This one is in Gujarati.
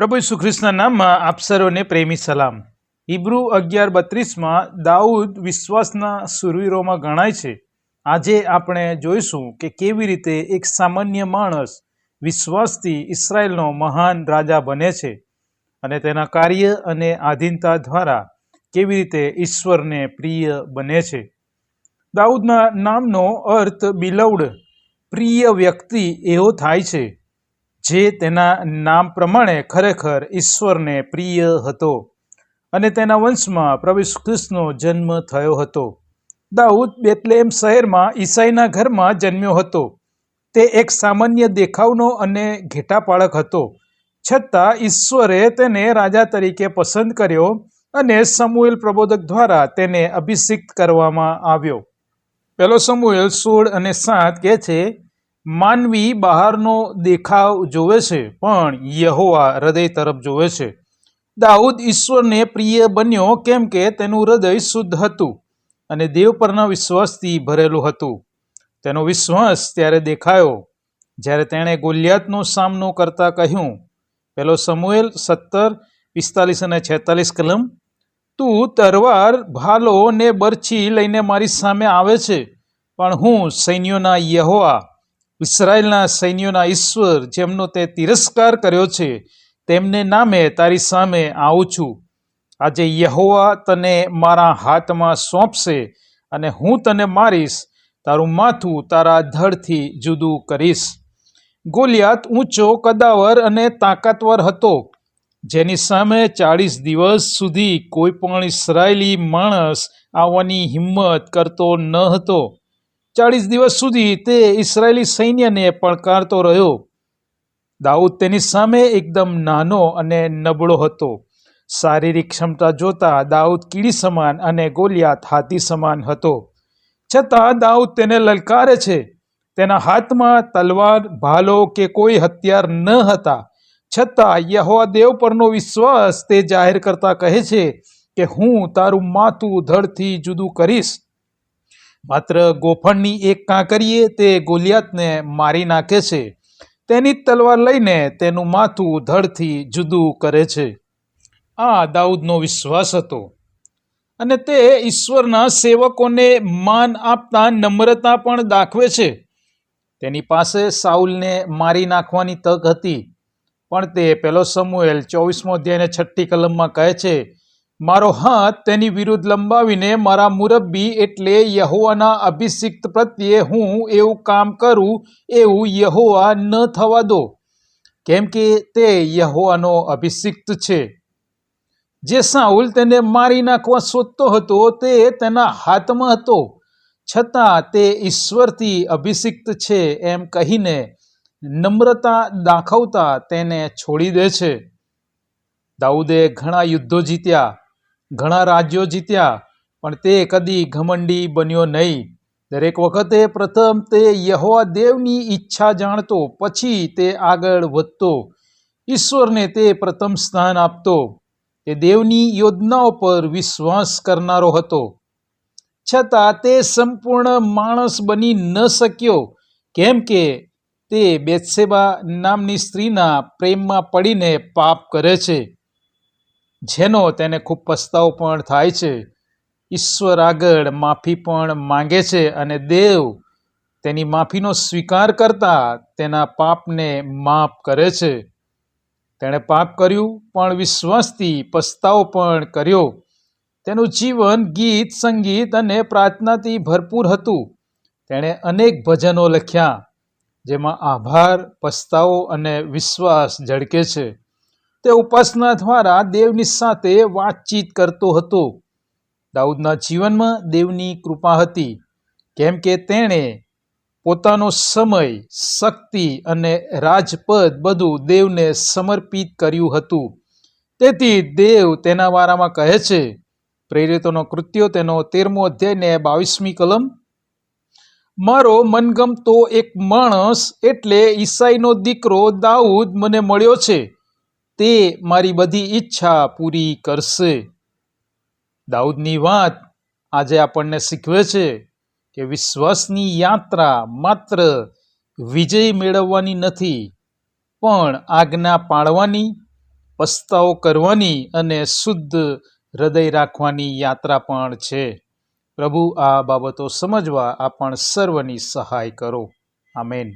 પ્રભુ ઈસુ નામમાં આપ સર્વને પ્રેમી સલામ. હિબ્રુ અગિયાર બત્રીસમાં દાઉદ વિશ્વાસના સુરવીરોમાં ગણાય છે. આજે આપણે જોઈશું કે કેવી રીતે એક સામાન્ય માણસ વિશ્વાસથી ઇસરાયલનો મહાન રાજા બને છે અને તેના કાર્ય અને આધીનતા દ્વારા કેવી રીતે ઈશ્વરને પ્રિય બને છે. દાઉદના નામનો અર્થ બિલવડ, પ્રિય વ્યક્તિ એવો થાય છે. જે તેના નામ પ્રમાણે ખરેખર ઈશ્વરને પ્રિય હતો અને તેના વંશમાં પ્રભુ કૃષ્ણનો જન્મ થયો હતો. દાઉદ બેતલેમ શહેરમાં ઈસાઈના ઘરમાં જન્મ્યો હતો. તે એક સામાન્ય દેખાવનો અને ઘેટાપાળક હતો. છતાં ઈશ્વરે તેને રાજા તરીકે પસંદ કર્યો અને સમુએલ પ્રબોધક દ્વારા તેને અભિષિક્ત કરવામાં આવ્યો. પહેલો સમુએલ સોળ અને સાત કહે છે માનવી બહારનો દેખાવ જોવે છે, પણ યહોવા હૃદય તરફ જોવે છે. દાઉદ ઈશ્વરને પ્રિય બન્યો, કેમ કે તેનું હૃદય શુદ્ધ હતું અને દેવ પરના વિશ્વાસથી ભરેલું હતું. તેનો વિશ્વાસ ત્યારે દેખાયો, જ્યારે તેણે ગોલિયાતનો સામનો કરતા કહ્યું, પેલો સમુએલ સત્તર, પિસ્તાલીસ અને છેતાલીસ કલમ? તું તરવાર ભાલો ને બરછી લઈને મારી સામે આવે છે, પણ હું સૈન્યોના યહોવા ઇસરાયેલના સૈન્યોના ઈશ્વર જેમનો તે તિરસ્કાર કર્યો છે, તેમને નામે તારી સામે આવું છું. આજે યહોવા તને મારા હાથમાં સોંપશે અને હું તને મારીશ, તારું માથું તારા ધડથી જુદું કરીશ. ગોલિયાત ઊંચો કદાવર અને તાકાતવર હતો, જેની સામે ચાળીસ દિવસ સુધી કોઈ પણ ઇસરાયેલી માણસ આવવાની હિંમત કરતો ન હતો. ચાળીસ દિવસ સુધી તે ઇસરાયેલી સૈન્યને પડકારતો રહ્યો. દાઉદ તેની સામે એકદમ નાનો અને નબળો હતો. શારીરિક ક્ષમતા જોતા દાઉદ કીડી સમાન અને ગોલિયાત હાથી સમાન હતો. છતાં દાઉદ તેને લલકારે છે. તેના હાથમાં તલવાર, ભાલો કે કોઈ હથિયાર ન હતા. છતાં યહોવા દેવ પરનો વિશ્વાસ તે જાહેર કરતા કહે છે કે, હું તારું માથું ધડથી જુદું કરીશ. માત્ર ગોફણની એક કાંકરીએ તે ગોલિયાતને મારી નાખે છે. તેની તલવાર લઈને તેનું માથું ધડથી જુદું કરે છે. આ દાઉદનો વિશ્વાસ હતો. અને તે ઈશ્વરના સેવકોને માન આપતા નમ્રતા પણ દાખવે છે. તેની પાસે સાઉલને મારી નાખવાની તક હતી. પણ તે પેલો સમુએલ ચોવીસમો અધ્યાયને છઠ્ઠી કલમમાં કહે છે મારો હાથ તેની વિરુદ્ધ લંબાવીને મારા મુરબ્બી એટલે યહોવાના અભિષિક્ત પ્રત્યે હું એવું કામ કરું, એવું યહોવા ન થવા દો. કેમ કે તે યહોવાનો અભિષિક્ત છે. જે સાઉલ તેને મારી નાખવા શોધતો હતો, તે તેના હાથમાં હતો. છતાં તે ઈશ્વરથી અભિષિક્ત છે એમ કહીને નમ્રતા દાખવતા તેને છોડી દે છે. દાઉદે ઘણા યુદ્ધો જીત્યા ઘણા રાજ્યો જીત્યા, પણ તે કદી ઘમંડી બન્યો નહીં. દરેક વખતે પ્રથમ તે યહોવા દેવની ઈચ્છા જાણતો, પછી તે આગળ વધતો. ઈશ્વરને તે પ્રથમ સ્થાન આપતો. તે દેવની યોજનાઓ પર વિશ્વાસ કરનારો હતો. છતાં તે સંપૂર્ણ માણસ બની ન શક્યો, કેમ કે તે બેત્સેબા નામની સ્ત્રીના પ્રેમમાં પડીને પાપ કરે છે. જેનો તેને ખૂબ પસ્તાવો પણ થાય છે. ઈશ્વર આગળ માફી પણ માંગે છે અને દેવ તેની માફીનો સ્વીકાર કરતા તેના પાપને માફ કરે છે. તેણે પાપ કર્યું પણ વિશ્વાસથી પસ્તાવો પણ કર્યો. તેનું જીવન ગીત, સંગીત અને પ્રાર્થનાથી ભરપૂર હતું. તેણે અનેક ભજનો લખ્યા, જેમાં આભાર, પસ્તાવો અને વિશ્વાસ ઝળકે છે. તે ઉપાસના દ્વારા દેવની સાથે વાતચીત કરતો હતો. દાઉદના જીવનમાં દેવની કૃપા હતી, કેમ કે તેણે પોતાનો સમય, શક્તિ અને રાજપદ બધું દેવને સમર્પિત કર્યું હતું. તેથી દેવ તેના વારામાં કહે છે, પ્રેરિતોનો કૃત્યો તેનો તેરમો અધ્યાય ને બાવીસમી કલમ. મારો મનગમતો એક માણસ એટલે ઈસાઈનો દીકરો દાઉદ મને મળ્યો છે. તે મારી બધી ઈચ્છા પૂરી કરશે. દાઉદની વાત આજે આપણને શીખવે છે કે વિશ્વાસની યાત્રા માત્ર વિજય મેળવવાની નથી, પણ આજ્ઞા પાળવાની, પસ્તાવો કરવાની અને શુદ્ધ હૃદય રાખવાની યાત્રા પણ છે. પ્રભુ આ બાબતો સમજવા આપણ સર્વની સહાય કરો. આમેન.